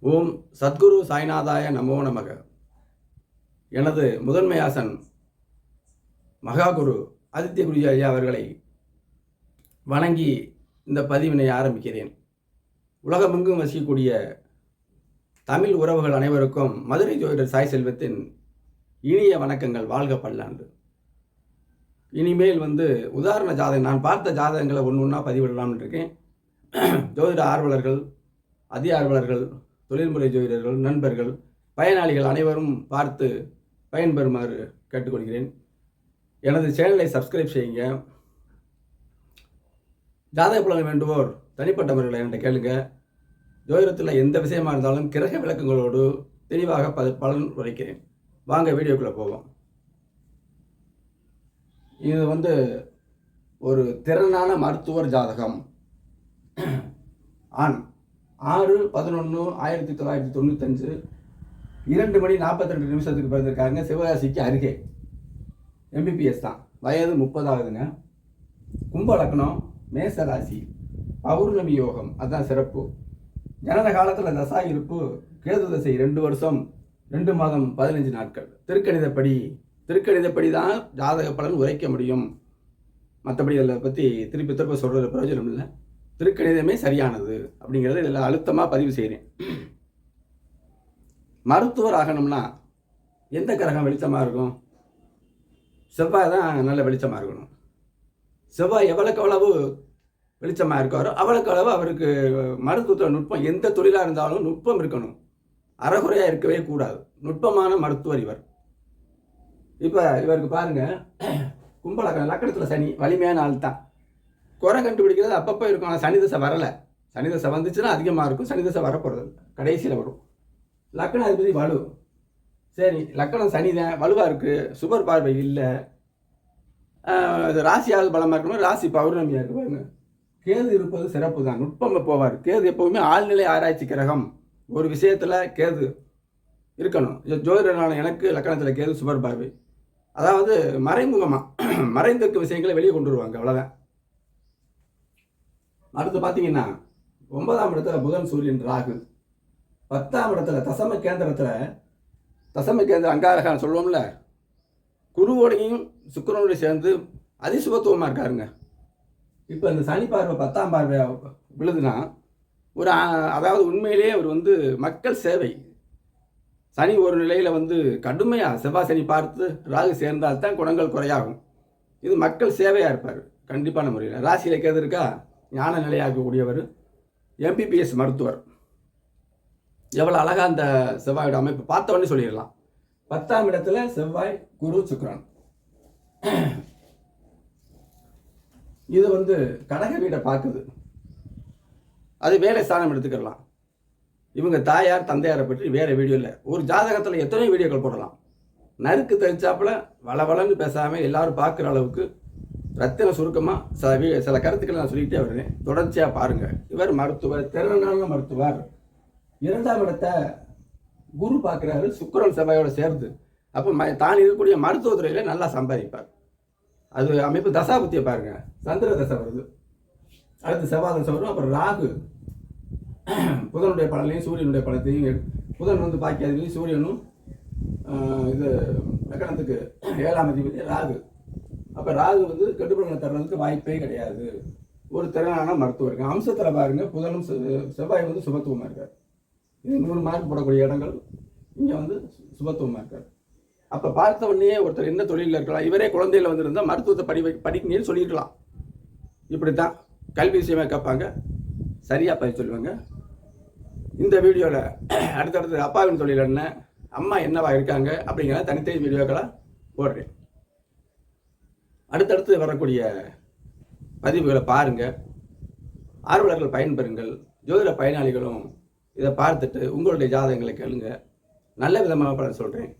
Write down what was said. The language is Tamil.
ஓம் சத்குரு சாய்நாதாய நமோ நமக. எனது முதன்மையாசன் மகாகுரு ஆதித்ய குருஜி ஐயா அவர்களை வணங்கி இந்த பதிவினை ஆரம்பிக்கிறேன். உலகமெங்கும் வசிக்கக்கூடிய தமிழ் உறவுகள் அனைவருக்கும் மதுரை ஜோதிடர் சாய் செல்வத்தின் இனிய வணக்கங்கள். வாழ்க பல்லாண்டு. இனிமேல் வந்து உதாரண ஜாதகம் நான் பார்த்த ஜாதகங்களை ஒன்று ஒன்றா பதிவிடலாம்னு இருக்கேன். ஜோதிட ஆர்வலர்கள் அதி ஆர்வலர்கள் தொழில்முறை ஜோதிடர்கள் நண்பர்கள் பயனாளிகள் அனைவரும் பார்த்து பயன்பெறுமாறு கேட்டுக்கொள்கிறேன். எனது சேனலை சப்ஸ்கிரைப் செய்யுங்க. ஜாதக புலன் வேண்டுவோர் தனிப்பட்ட முறையில் என்கிட்ட கேளுங்க. ஜோதிடத்தில் எந்த விஷயமா இருந்தாலும் கிரக விளக்கங்களோடு தெளிவாக ப பலன் உரைக்கிறேன். வாங்க வீடியோக்குள்ளே போவோம். இது வந்து ஒரு திறனான மருத்துவர் ஜாதகம். ஆண். ஆறு பதினொன்று ஆயிரத்தி தொள்ளாயிரத்தி தொண்ணூத்தஞ்சு இரண்டு மணி நாற்பத்தி ரெண்டு நிமிஷத்துக்கு பிறந்திருக்காங்க சிவகாசிக்கு அருகே. எம்பிபிஎஸ் தான். வயது முப்பதாகுதுங்க கும்ப லக்னம் மேசராசி பௌர்ணமி யோகம். அதுதான் சிறப்பு. ஜனன காலத்தில் தசா இருப்பு கேது தசை ரெண்டு வருஷம் ரெண்டு மாதம் பதினஞ்சு நாட்கள். திருக்கணிதப்படி திருக்கணிதப்படி தான் ஜாதக பலன் உரைக்க முடியும். மற்றபடி அதில் பற்றி திருப்பி திருப்ப சொல்கிறது பிரயோஜனம் இல்லை. திருக்கணிதமே சரியானது அப்படிங்கிறத இதில் அழுத்தமாக பதிவு செய்கிறேன். மருத்துவர் ஆகணும்னா எந்த கிரகம் வெளிச்சமாக இருக்கும்? செவ்வாய் தான் நல்ல வெளிச்சமாக இருக்கணும். செவ்வாய் எவ்வளோக்கு எவ்வளவு வெளிச்சமாக இருக்காரோ அவ்வளோக்கு அளவு அவருக்கு மருத்துவத்தில் நுட்பம் எந்த தொழிலாக இருந்தாலும் நுட்பம் இருக்கணும். அறகுறையாக இருக்கவே கூடாது. நுட்பமான மருத்துவர் இவர். இப்போ இவருக்கு பாருங்கள் கும்பலக்கணம் லக்கணத்தில் சனி வலிமையான ஆள் தான் குறை கண்டுபிடிக்கிறது அப்பப்போ இருக்கும். ஆனால் சனி தசை வரலை. சனி தசை வந்துச்சுன்னா அதிகமாக இருக்கும். சனி தசை வரப்போகிறது கடைசியில் வரும். லக்கணம் அதிபதி வலு. சரி லக்கணம் சனி தான். வலுவாக இருக்குது சுபர் பார்வை இல்லை. ராசியாவது பலமாக இருக்கணும் ராசி பௌர்ணமியாக இருக்கு பாருங்க. கேது இருப்பது சிறப்பு தான். நுட்பமாக போவார். கேது எப்போவுமே ஆழ்நிலை ஆராய்ச்சி கிரகம். ஒரு விஷயத்தில் கேது இருக்கணும். ஜோதிடனான எனக்கு லக்கணத்தில் கேது சுபர் பார்வை. அதாவது மறைமுகமாக மறைந்திருக்க விஷயங்களை வெளியே கொண்டு வருவாங்க. அவ்வளோதான் அடுத்து பார்த்தீங்கன்னா ஒன்பதாம் இடத்துல புதன் சூரியன் ராகு. பத்தாம் இடத்துல தசம கேந்திரத்தில் தசம கேந்திர அங்காரகான்னு சொல்லுவோம்ல குருவோடையும் சுக்கரனோடையும் சேர்ந்து அதிசுபத்துவமாக இருக்காருங்க. இப்போ இந்த சனி பார்வை பத்தாம் பார்வை விழுதுன்னா ஒரு அதாவது உண்மையிலேயே அவர் வந்து மக்கள் சேவை. சனி ஒரு நிலையில் வந்து கடுமையாக செவ்வாய் சனி பார்த்து ராகு சேர்ந்தால் தான் குணங்கள் குறையாகும். இது மக்கள் சேவையாக இருப்பார் கண்டிப்பான முறையில். ராசியில் கேது இருக்கா? ஞான நிலையாகக்கூடியவர் எம்பிபிஎஸ் மருத்துவர். எவ்வளோ அழகாக அந்த செவ்வாயோட அமைப்பு பார்த்தவொடனே சொல்லிடலாம். பத்தாம் இடத்துல செவ்வாய் குரு சுக்ரன் இது வந்து கடக வீடை பார்க்குது. அது வேலை ஸ்தானம் எடுத்துக்கிடலாம். இவங்க தாயார் தந்தையாரை பற்றி வேறு வீடியோ இல்லை. ஒரு ஜாதகத்தில் எத்தனையோ வீடியோக்கள் போடலாம். நறுக்கு தெரிச்சாப்புல வளவளன்னு பேசாமல் எல்லாரும் பார்க்குற அளவுக்கு ரத்தின சுருக்கமாக சில வீ சில கருத்துக்களை நான் சொல்லிக்கிட்டே வருவேன். தொடர்ச்சியாக பாருங்கள் இவர் மருத்துவர் திறனான மருத்துவர். இரண்டாம் இடத்தை குரு பார்க்குறாரு சுக்கரன் செவ்வாயோட சேர்ந்து. அப்போ ம தான் இருக்கக்கூடிய மருத்துவத்துறையில் நல்லா சம்பாதிப்பார். அது அமைப்பு தசாபுத்தியை பாருங்கள் சந்திர தசை வருது. அடுத்து செவ்வாய் தசை வரும். அப்புறம் ராகு. புதனுடைய பலனையும் சூரியனுடைய பலத்தையும் புதன் வந்து பாக்கியாதிபதி சூரியனும் இது லக்கணத்துக்கு ஏழாம் அதிபதி ராகு. அப்போ ராகு வந்து கெட்டுப்படங்களை தர்றதுக்கு வாய்ப்பே கிடையாது. ஒரு திறனான மருத்துவர் இருக்கு அம்சத்தில் பாருங்க புதனும் செவ்வாய் வந்து சுபத்துவமாக இருக்கார். இது நூறு மார்க் போடக்கூடிய இடங்கள் இங்கே வந்து சுபத்துவமாக இருக்கார். அப்போ பார்த்த உடனே ஒருத்தர் என்ன தொழிலில் இருக்கலாம் இவரே குழந்தையில் வந்திருந்தால் மருத்துவத்தை படி படிக்கணும்னு சொல்லியிருக்கலாம். இப்படி தான் கல்வி விஷயமாக கேட்பாங்க. சரியாக பதில் சொல்லுவாங்க. இந்த வீடியோவில் அடுத்தடுத்து அப்பாவின் தொழில் என்ன அம்மா என்னவா இருக்காங்க அப்படிங்கிற தனித்தனி வீடியோக்களாக போடுறேன். அடுத்தடுத்து வரக்கூடிய பதிவுகளை பாருங்கள் ஆர்வலர்கள் பயன்பெறுங்கள். ஜோதிட பயனாளிகளும் இதை பார்த்துட்டு உங்களுடைய ஜாதகங்களை கேளுங்க. நல்ல விதமாக பலன் சொல்கிறேன்